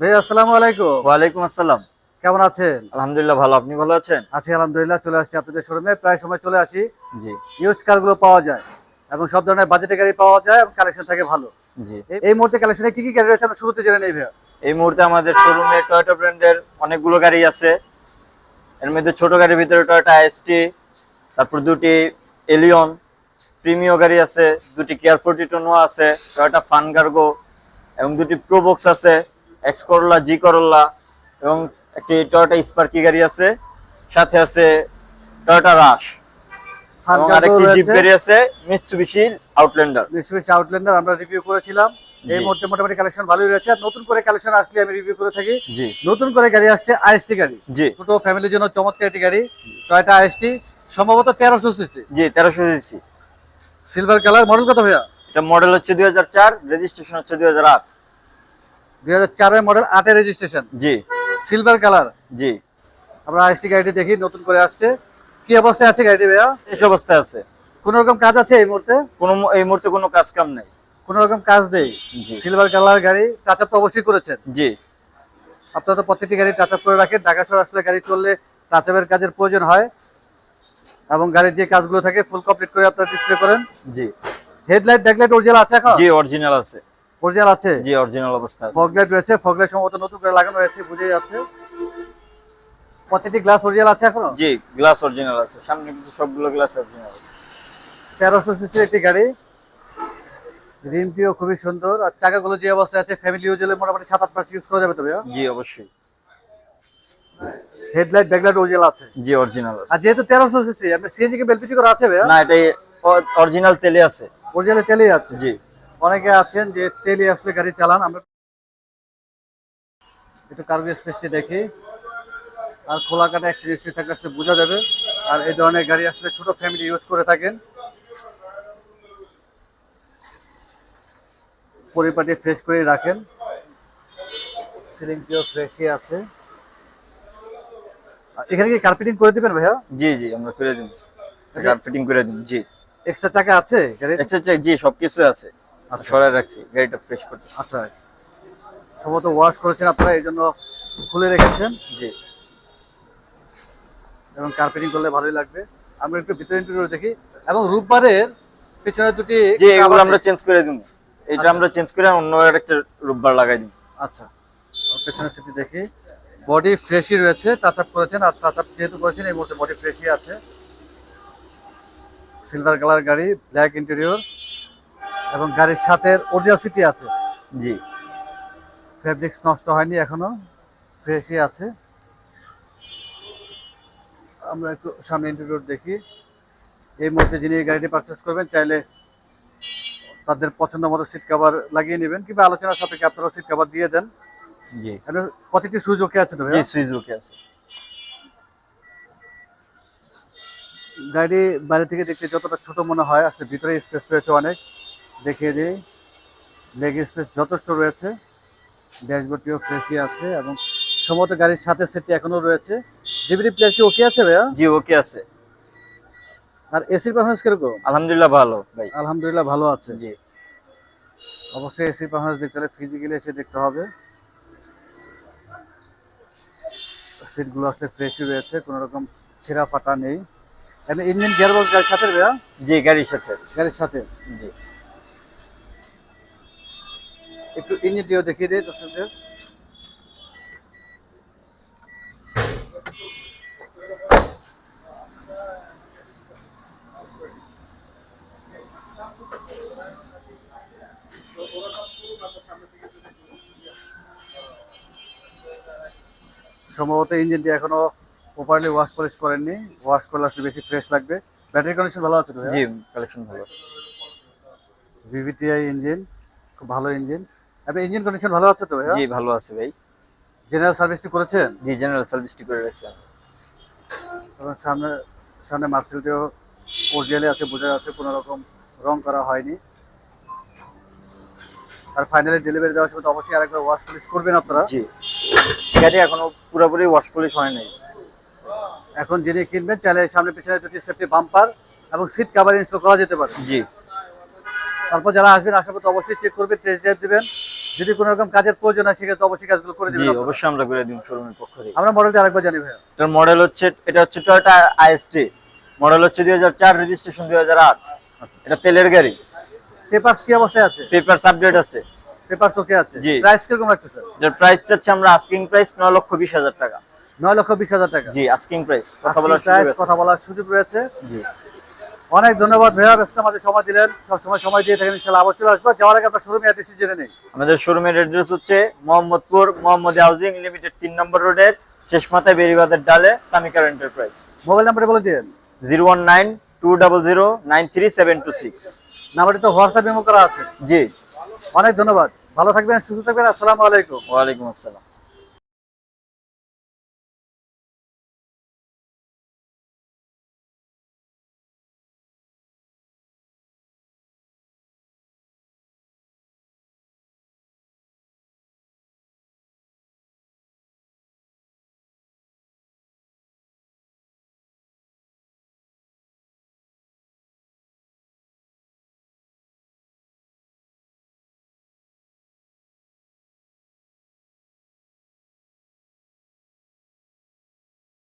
ভাই আসসালামু আলাইকুম। ওয়ালাইকুম আসসালাম। কেমন আছেন? আলহামদুলিল্লাহ ভালো। আপনি ভালো আছেন? আছি আলহামদুলিল্লাহ চলে আসছি আপনাদের শোরুমে। প্রায় সময় চলে আসি। জি। ইউজড কারগুলো পাওয়া যায় এবং সব ধরনের বাজেটের গাড়ি পাওয়া যায় এবং কালেকশন থাকে ভালো। জি। এই- মুহূর্তে কালেকশনে কি কি গাড়ি রয়েছে আমরা শুরুতে জেনে নেই ভাইয়া। এই মুহূর্তে আমাদের শোরুমে টয়োটা ব্র্যান্ডের অনেকগুলো গাড়ি আছে। এর মধ্যে ছোট গাড়ির ভিতরে টয়োটা এসটি তারপর দুটি এলিয়ন প্রিমিয় গাড়ি আছে দুটি কেয়ার ফোর্টি টোনো আছে টয়োটা ফানগার্গো এবং দুটি প্রোবক্স আছে। এক্স করোলা জি করোলা এবং একটি টয়োটা স্পার্কি গাড়ি আছে। সাথে আছে টয়োটা রাশ এবং আরেকটি জিপ গাড়ি আছে মিৎসুবিশি আউটল্যান্ডার বেশি আউটল্যান্ডার আমরা রিভিউ করেছিলাম। এই মুহূর্তে মোটামুটি কালেকশন ভালোই রয়েছে। আর নতুন করে কালেকশন আসলে আমি রিভিউ করে থাকি। জি। নতুন করে গাড়ি আসছে আইএসটি গাড়ি। জি। ছোট ফ্যামিলির জন্য চমৎকার একটি গাড়ি টয়টা আইএসটি সম্ভবত তেরোশো সিসি জি তেরোশো সিসি সিলভার কালার মডেল কত ভাইয়া? এটা মডেল হচ্ছে দুই হাজার চার রেজিস্ট্রেশন হচ্ছে দুই হাজার আট। দুই হাজার মডেল আটের রেজিস্ট্রেশন জি। সিলভার কালার জি। আমরা আইএসটি গাড়িটি দেখি নতুন করে আসছে। কি অবস্থায় আছে গাড়িটি ভাইয়া? শেষ অবস্থায় আছে। কোন রকম কাজ আছে এই মুহূর্তে? কোনো এই মুহূর্তে কোনো কাজ কাম নাই। কোন রকম কাজ নেই। জি। সিলভার কালার গাড়ি টাচ আপ তো অবশ্যই করেছেন। জি। আপনারা তো প্রত্যেকটি গাড়ি টাচ আপ করে রাখেন। ঢাকা শহর আসলে গাড়ি চললে টাচ আপের কাজের প্রয়োজন হয়। এবং গাড়ির যে কাজগুলো থাকে ফুল কমপ্লিট করে আপনারা ডিসপ্লে করেন। জি। হেডলাইট ব্যাকলাইট অরিজিনাল আছে এখন? জি অরিজিনাল আছে। অরিজিনাল আছে? জি অরিজিনাল অবস্থা আছে। ফগ লাইট রয়েছে ফগ লাইট সম্ভবত নতুন করে লাগানো হয়েছে বুঝে যাচ্ছে। প্রত্যেকটি গ্লাস অরিজিনাল আছে এখনও? জি গ্লাস অরিজিনাল আছে। সামনে কিছু সবগুলো গ্লাস অরিজিনাল তেরোশো সিসির একটি গাড়ি। রিমটিও খুবই সুন্দর। আর চাকাগুলো যে অবস্থায় আছে ফ্যামিলি ইউজ হলে মোটামুটি সাত আট মাস ইউজ করা যাবে তবে জি অবশ্যই। হেডলাইট ব্যাকলাইট অরিজিনাল আছে। জি অরিজিনাল আছে। আর যেহেতু তেরোশো সিসি আপনি সিএনজি কে বেলপিজি করা আছে না এটা অরিজিনাল তেলে আছে। অরিজিনাল তেলেই আছে। জি। অনেকে আছেন যে তেলে আসলে গাড়ি চালান আমরা একটু কার্গো স্পেসটি দেখি। আর খোলা কাটা অ্যাক্সিডেন্ট থাকলে আসলে বোঝা যাবে। আর এই ধরনের গাড়ি আসলে ছোট ফ্যামিলি ইউজ করে থাকেন। পরিপাটি ফ্রেশ করে রাখেন। সিলিংটিও ফ্রেশই আছে। আর এখানে কি কার্পেটিং করে দিবেন ভাইয়া? জি জি আমরা করে দিন কার ফিটিং করে দিন জি। এক্সট্রা চাকা আছে গাড়ির? আচ্ছা আচ্ছা জি সবকিছু আছে। আচ্ছা। সরাই রাখছি গাড়িটা ফ্রেশ করতে আচ্ছা। সম্ভবত ওয়াশ করেছেন আপনারা এই জন্য খুলে রেখেছেন। জি। এবং কার্পেটিং করলে ভালোই লাগবে। আমরা একটু ভিতরে ইন্টারভিউ দেখি। এবং রূপবারের পিছনে দুটি জি এগুলো আমরা চেঞ্জ করে দিন এটা আচ্ছা। আমরা চেঞ্জ করে অন্য একটা রোববার লাগাই দিন আচ্ছা। পেছনের সিটি দেখি। বডি ফ্রেশই রয়েছে টাচ আপ করেছেন আর টাচ আপ যেহেতু করেছেন এই মুহূর্তে বডি ফ্রেশই আছে। সিলভার কালার গাড়ি ব্ল্যাক ইন্টেরিয়র এবং গাড়ির সাথে অরিজিনাল সিটি আছে। জি। ফেব্রিক্স নষ্ট হয়নি এখনও ফ্রেশই আছে। আমরা একটু সামনে ইন্টারভিউ দেখি। এই মুহূর্তে যিনি এই গাড়িটি পারচেস করবেন চাইলে তাদের পছন্দ মতো সিট কভার লাগিয়ে নেবেন কিংবা আলোচনা সাপেক্ষে আপনারাও সিট কভার দিয়ে দেন। জি। প্রতিটি সুইচ ওকে আছে জি সুইচ ওকে আছে। গাড়ি বাইরে থেকে দেখতে যতটা ছোট মনে হয় আসলে ভিতরে স্পেস রয়েছে অনেক। দেখিয়ে দিই। লেগ স্পেস যথেষ্ট রয়েছে। ড্যাশবোর্ডটিও ফ্রেশই আছে এবং সম্ভবত গাড়ির সাথে সেটটি এখনও রয়েছে। ডিভিডি প্লেয়ার কি ওকে আছে ভাইয়া? জি ওকে আছে। আর এসির পারফরমেন্স কীরকম? আলহামদুলিল্লাহ ভালো ভাই। আলহামদুলিল্লাহ ভালো আছে। জি। অবশ্যই এসির পারফরমেন্স দেখতে হলে ফিজিক্যালি এসে দেখতে হবে। সিটগুলো আসলে ফ্রেশই রয়েছে কোনো রকম ছেঁড়া ফাটা নেই। এখানে ইঞ্জিন গিয়ারবক্স গাড়ির সাথে ভাইয়া? জি গাড়ির সাথে। গাড়ির সাথে? জি। একটু ইঞ্জিনটিও দেখিয়ে দিই দর্শকদের। সম্ভবত ইঞ্জিনটি এখনও প্রপারলি ওয়াশ পলিশ করেননি। ওয়াশ করলে আসলে বেশি ফ্রেশ লাগবে। ব্যাটারি কন্ডিশন ভালো আছে জি কালেকশন ভালো আছে। ভিভিটিআই ইঞ্জিন খুব ভালো ইঞ্জিন এবং ইঞ্জিন কন্ডিশন ভালো আছে তো ভাইয়া? জি ভালো আছে ভাই। জেনারেল সার্ভিসটি করেছেন? জি জেনারেল সার্ভিসটি করে রাখছি আমি। এবং সামনে সামনে মার্সেলটিও অরিজিনালি আছে বোঝা যাচ্ছে কোনো রকম রং করা হয়নি। আর ফাইনালি ডেলিভারি দেওয়ার সময় তো অবশ্যই আরেকবার ওয়াশ পলিশ করবেন আপনারা। জি। গাড়ি এখনও পুরোপুরি ওয়াশ পলিশ হয় নাই। এখন যিনি কিনবেন চাইলে সামনে পিছনে দুটি সেফটি বাম্পার এবং সিট কাভার ইনস্টল করা যেতে পারে। জি। তারপর যারা আসবেন আসার পর অবশ্যই চেক করবেন টেস্ট ড্রাইভ দিবেন। যদি কোনো রকম কাজের প্রয়োজন হয় সেক্ষেত্রে অবশ্যই কাজগুলো করে দিবেন। অবশ্যই আমরা করে দিব শোরুমের পক্ষ থেকে। আমরা মডেলটা আরেকবার জানি ভাইয়া। এটার মডেল হচ্ছে এটা হচ্ছে টয়োটা আইএসটি মডেল হচ্ছে দুই হাজার চার রেজিস্ট্রেশন দুই হাজার আট। এটা তেলের গাড়ি। পেপারস কি অবস্থায় আছে? পেপার আপডেট আছে। পেপারস ওকে আছে। জি। প্রাইস কীরকম রাখতেছে এটার প্রাইস চাচ্ছি আমরা আস্কিং প্রাইস নয় লক্ষ বিশ হাজার টাকা। নয় লক্ষ বিশ হাজার টাকা। জি আস্কিং প্রাইস কথা বলার সুযোগ আছে। কথা বলার সুযোগ রয়েছে। জি। অনেক ধন্যবাদ ভাইয়া ব্যস্ত মাঝে সময় দিলেন। সব সময় সময় দিয়ে থাকেন ইনশাল্লাহ আবার চলে আসব। যাওয়ার আগে আপনার শোরুমে অ্যাড্রেস জেনে নেই। আমাদের শোরুমের অ্যাড্রেস হচ্ছে মোহাম্মদপুর মোহাম্মদ হাউজিং লিমিটেড তিন নম্বর রোডের শেষ মাথায় বেরিবাদের ডালে সামিকার এন্টারপ্রাইজ মোবাইল নাম্বারে বলে দিন। Zero one nine two double zero nine three seven two six. নাম্বারটি তো হোয়াটসঅ্যাপ মেমো করা আছে। জি। অনেক ধন্যবাদ। ভালো থাকবেন সুস্থ থাকবেন। আসসালামু আলাইকুম। ওয়ালাইকুম আসসালাম।